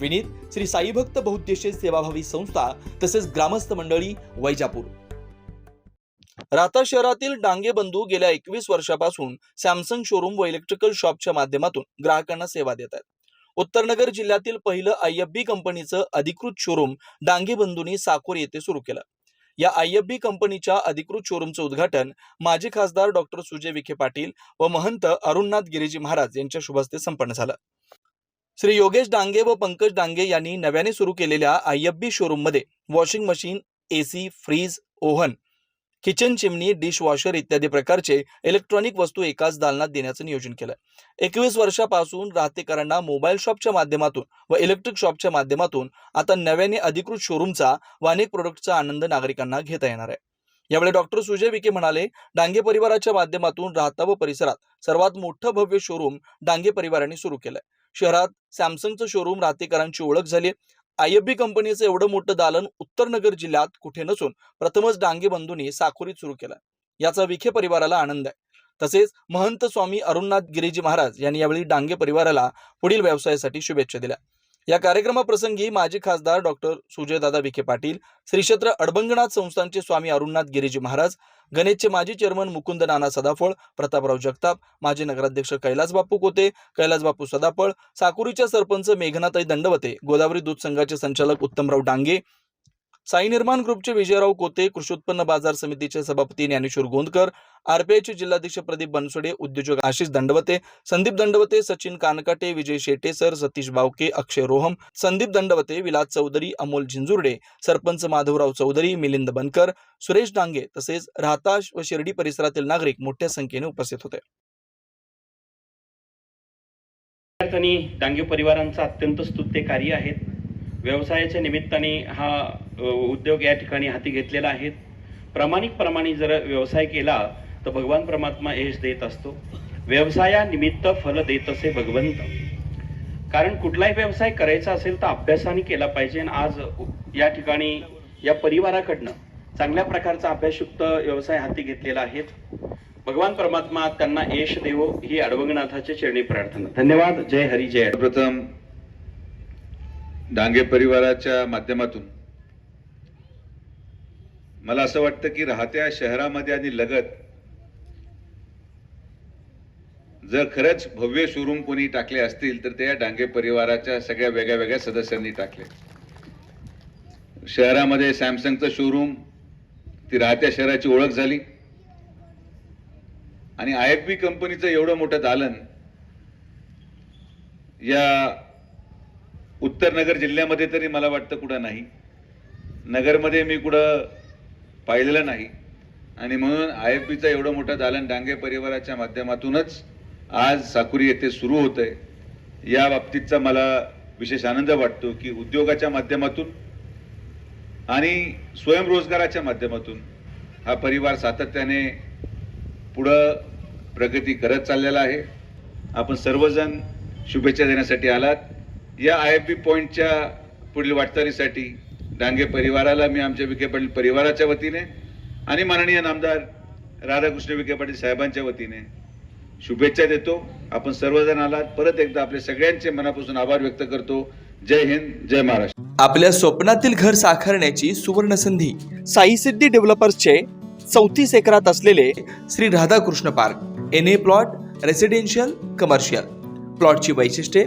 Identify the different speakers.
Speaker 1: विनीत श्री साईभक्त बहुद्देशीय सेवाभावी संस्था तसेच ग्रामस्थ मंडळी वैजापूर. राहता शहरातील डांगे बंधू गेल्या एकवीस वर्षापासून सॅमसंग शोरूम व इलेक्ट्रिकल शॉपच्या माध्यमातून ग्राहकांना सेवा देत आहेत. उत्तरनगर जिल्ह्यातील पहिलं आयएफबी कंपनीचं अधिकृत शोरूम डांगे बंधूंनी साकोर येथे सुरू केलं. या आयएफबी कंपनीच्या अधिकृत शोरूमचं उद्घाटन माजी खासदार डॉक्टर सुजय विखे पाटील व महंत अरुणनाथ गिरीजी महाराज यांच्या शुभहस्ते संपन्न झालं. श्री योगेश डांगे व पंकज डांगे यांनी नव्याने सुरू केलेल्या आय एफ बी शोरूममध्ये washing machine AC fridge oven kitchen chimney dishwasher इत्यादी प्रकारचे इलेक्ट्रॉनिक वस्तू एकाच दालनात देण्याचं नियोजन केलं एकवीस वर्षापासून राहतेकरांना मोबाईल शॉपच्या माध्यमातून व इलेक्ट्रिक शॉपच्या माध्यमातून आता नव्याने अधिकृत शोरूमचा व अनेक प्रोडक्टचा आनंद नागरिकांना घेता येणार आहे. यावेळी डॉक्टर सुजय विखे म्हणाले डांगे परिवाराच्या माध्यमातून राहता व परिसरात सर्वात मोठं भव्य शोरूम डांगे परिवाराने सुरू केलंय. शहरात सॅमसंगचं शोरूम राहतेकरांची ओळख झाली आयएफबी कंपनीचं एवढं मोठं दालन उत्तरनगर जिल्ह्यात कुठे नसून प्रथमच डांगे बंधूंनी साखोरीत सुरू केलं याचा विखे परिवाराला आनंद आहे. तसेच महंत स्वामी अरुणनाथ गिरीजी महाराज यांनी यावेळी डांगे परिवाराला पुढील व्यवसायासाठी शुभेच्छा दिल्या. या कार्यक्रमाप्रसंगी माजी खासदार डॉक्टर सुजयदादा विखे पाटील श्रीक्षेत्र अडबंगनाथ संस्थानचे स्वामी अरुणनाथ गिरीजी महाराज गणेशचे माजी चेअरमन मुकुंद नाना सदाफळ प्रतापराव जगताप माजी नगराध्यक्ष कैलास बापू कोते कैलास बापू सदाफळ साकुरीच्या सरपंच मेघनाताई दंडवते गोदावरी दूध संघाचे संचालक उत्तमराव डांगे साई निर्माण ग्रुपचे विजयराव कोते कृषी उत्पन्न बाजार समितीचे सभापती ज्ञानेश्वर गोंदकर आरपीआयचे जिल्हाध्यक्ष प्रदीप बनसोडे उद्योजक आशिष दंडवते संदीप दंडवते सचिन कानकाटे विजय शेटे सर सतीश बावके अक्षय रोहम संदीप दंडवते विलास चौधरी अमोल झिंजुर्डे सरपंच माधवराव चौधरी मिलिंद बनकर सुरेश डांगे तसेच राहताश व शिर्डी परिसरातील नागरिक मोठ्या संख्येने उपस्थित होते.
Speaker 2: विद्यार्थ्यांनी डांगे परिवारांचं अत्यंत स्तुत्य कार्य आहेत व्यवसायाच्या निमित्ताने हा उद्योग या ठिकाणी हाती घेतलेला आहे. प्रामाणिकप्रमाणे जर व्यवसाय केला तर भगवान परमात्मा यश देत असतो. व्यवसायानिमित्त फल देत असे भगवंत. कारण कुठलाही व्यवसाय करायचा असेल तर अभ्यासाने केला पाहिजे. आणि आज या ठिकाणी या परिवाराकडनं चांगल्या प्रकारचा अभ्यासयुक्त व्यवसाय हाती घेतलेला आहे. भगवान परमात्मा त्यांना यश देवो ही अडवंगनाथाच्या चरणी प्रार्थना. धन्यवाद. जय हरी जय
Speaker 3: प्रथम डांगे परिवाराच्या माध्यमातून. मला असं वाटतं की राहत्या शहरामध्ये आणि लगत जर खरंच भव्य शोरूम कोणी टाकले असतील तर ते या डांगे परिवाराच्या सगळ्या वेगळ्या वेगळ्या सदस्यांनी टाकले. शहरामध्ये सॅमसंगचं शोरूम ती राहत्या शहराची ओळख झाली. आणि आय एफ बी कंपनीचं एवढं मोठं दालन या उत्तर नगर जिल्ह्यामध्ये तरी मला वाटतं कुठं नाही. नगरमध्ये मी कुठं पाहिलेलं नाही. आणि म्हणून आय एफ बीचं एवढं मोठं दालन डांगे परिवाराच्या माध्यमातूनच आज साकुरी येथे सुरू होतं आहे या बाबतीतचा मला विशेष आनंद वाटतो की उद्योगाच्या माध्यमातून आणि स्वयंरोजगाराच्या माध्यमातून हा परिवार सातत्याने पुढं प्रगती करत चाललेला आहे. आपण सर्वजण शुभेच्छा देण्यासाठी आलात. या आय एफ बी पॉईंटच्या पुढील वाटचालीसाठी डांगे परिवाराला मी आमच्या विखे पाटील परिवाराच्या वतीने आणि माननीय नामदार राधाकृष्ण विखे पाटील साहेबांच्या वतीने शुभेच्छा देतो. आपण सर्वजण आलात. परत एकदा आपले सगळ्यांचे मनापासून आभार व्यक्त करतो. जय हिंद जय महाराष्ट्र.
Speaker 1: आपल्या स्वप्नातील घर साकारण्याची सुवर्ण संधी साई सिद्धी डेव्हलपर्सचे चौतीस एकरात असलेले Shri Radhakrishna park. N A plot residential commercial प्लॉटची वैशिष्ट्ये